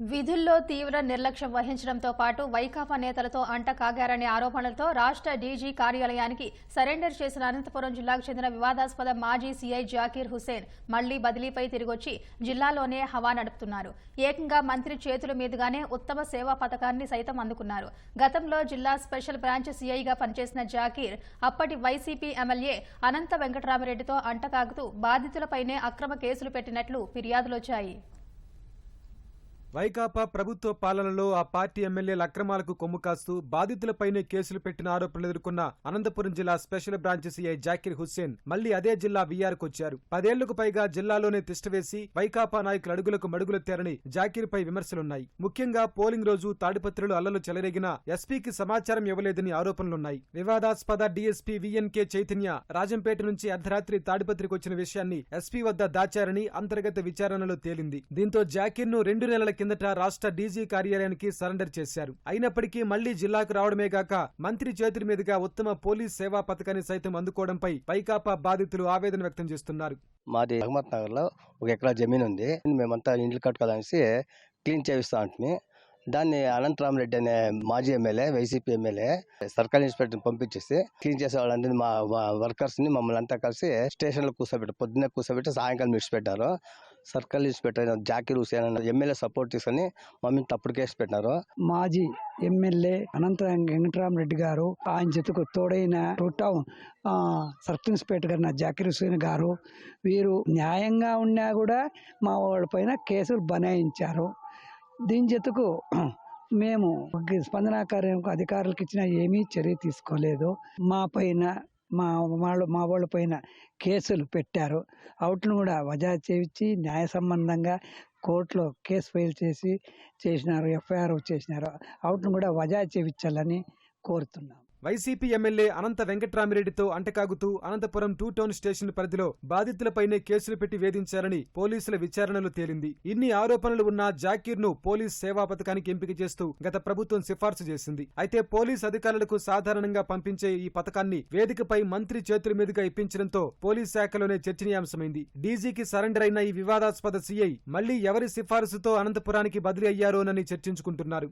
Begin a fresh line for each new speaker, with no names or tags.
విధుల్లో తీవ్ర నిర్లక్ష్యం వహించడంతో పాటు వైకాపా నేతలతో అంట కాగారనే ఆరోపణలతో రాష్ట్ర డీజీ కార్యాలయానికి సరెండర్ చేసిన అనంతపురం జిల్లాకు చెందిన వివాదాస్పద మాజీ సీఐ జాకీర్ హుసేన్ మళ్ళీ బదిలీపై తిరిగొచ్చి జిల్లాలోనే హవా నడుపుతున్నారు. ఏకంగా మంత్రి చేతుల మీదుగానే ఉత్తమ సేవా పథకాన్ని సైతం అందుకున్నారు. గతంలో జిల్లా స్పెషల్ బ్రాంచ్ సీఐగా పనిచేసిన జాకీర్ అప్పటి వైసీపీ ఎమ్మెల్యే అనంత వెంకటరామరెడ్డితో అంటకాగుతూ బాధితులపైనే అక్రమ కేసులు పెట్టినట్లు ఫిర్యాదులొచ్చాయి
వైకాపా ప్రభుత్వ పాలనలో ఆ పార్టీ ఎమ్మెల్యేల అక్రమాలకు కొమ్ము కాస్తూ బాధితులపైనే కేసులు పెట్టిన ఆరోపణలు ఎదుర్కొన్న అనంతపురం జిల్లా special branch CI Zakir Hussain మళ్ళీ అదే జిల్లా వీఆర్కు వచ్చారు. పదేళ్ళకు పైగా జిల్లాలోనే తిష్టవేసి వైకాపా నాయకుల అడుగులకు మడుగులెత్తారని జాకీర్ పై విమర్శలున్నాయి. ముఖ్యంగా పోలింగ్ రోజు తాడిపత్రులు అల్లలు చెలరేగిన ఎస్పీకి సమాచారం ఇవ్వలేదని ఆరోపణలున్నాయి. వివాదాస్పద డీఎస్పీ విఎన్కే చైతన్య రాజంపేట నుంచి అర్ధరాత్రి తాడిపత్రికి వచ్చిన విషయాన్ని ఎస్పీ వద్ద దాచారని అంతర్గత విచారణలో తేలింది. దీంతో జాకిర్ను రెండు నెలల కిందట రాష్ట్ర డీజీ కార్యాలయానికి సరెండర్ చేశారు. అయినప్పటికీ మళ్ళీ జిల్లాకు రావడమే గాక మంత్రి చేతుల మీదుగా ఉత్తమ పోలీస్ సేవా పథకాన్ని సైతం అందుకోవడంపై వైకాపా బాధితులు ఆవేదన వ్యక్తం చేస్తున్నారు.
మాది అహ్మద్ నగర్లో ఒక ఎకరా జమీన్ ఉంది. మేమంతా ఇండ్లు కట్టుకోవాలనేసి క్లీన్ చేయిస్తా ఉంటుంది దాన్ని అనంతరామరెడ్డి అనే మాజీ ఎమ్మెల్యే వైసీపీ ఎమ్మెల్యే సర్కార్ ఇన్స్పెక్టర్ పంపించేసి క్లీన్ చేసే వాళ్ళందరినీ మా వర్కర్స్ని మమ్మల్ని అంతా కలిసి స్టేషన్లో కూర్చోబెట్టి పొద్దున్నే కూర్చోబెట్టి సాయంకాలం విడిచిపెట్టారు సర్కిల్ పెట్టారు. జాకిర్ హుసేన్ అన్న ఎమ్మెల్యే సపోర్ట్ తీసుకొని మమ్మల్ని తప్పుడు కేసు పెట్టినారు.
మాజీ ఎమ్మెల్యే అనంత వెంకటరామరెడ్డి గారు ఆయన జతకు తోడైన టూ టౌన్ సర్కిల్ ఇన్స్పెక్టర్ గారు జాకిర్ హుసేన్ గారు. వీరు న్యాయంగా ఉన్నా కూడా మా వాళ్ళ పైన కేసులు బనాయించారు. దీని జతకు మేము స్పందన కార్యక్రమం అధికారులకు ఇచ్చిన ఏమీ చర్య తీసుకోలేదు. మా పైన మా వాళ్ళు మా వాళ్ళ పైన కేసులు పెట్టారు. అవుట్ను కూడా వజా చేయించి న్యాయ సంబంధంగా కోర్టులో కేసు ఫైల్ చేసి చేసినారు ఎఫ్ఐఆర్ చేసినారు. అవుట్ను కూడా వజా చేయించాలని కోరుతున్నాం.
వైసీపీ ఎమ్మెల్యే అనంత వెంకట్రామిరెడ్డితో అంటకాగుతూ అనంతపురం టూ టౌన్ స్టేషన్ పరిధిలో బాధితులపైనే కేసులు పెట్టి వేధించారని పోలీసుల విచారణలో తేలింది. ఇన్ని ఆరోపణలు ఉన్న జాకీర్ను పోలీస్ సేవా పథకానికి ఎంపిక చేస్తూ గత ప్రభుత్వం సిఫార్సు చేసింది. అయితే పోలీస్ అధికారులకు సాధారణంగా పంపించే ఈ పథకాన్ని వేదికపై మంత్రి చేతుల మీదుగా ఇప్పించడంతో పోలీస్ శాఖలోనే చర్చనీయాంశమైంది. డీజీకి సరెండర్ అయిన ఈ వివాదాస్పద సీఐ మళ్ళీ ఎవరి సిఫార్సుతో అనంతపురానికి బదిలీ అయ్యారోనని చర్చించుకుంటున్నారు.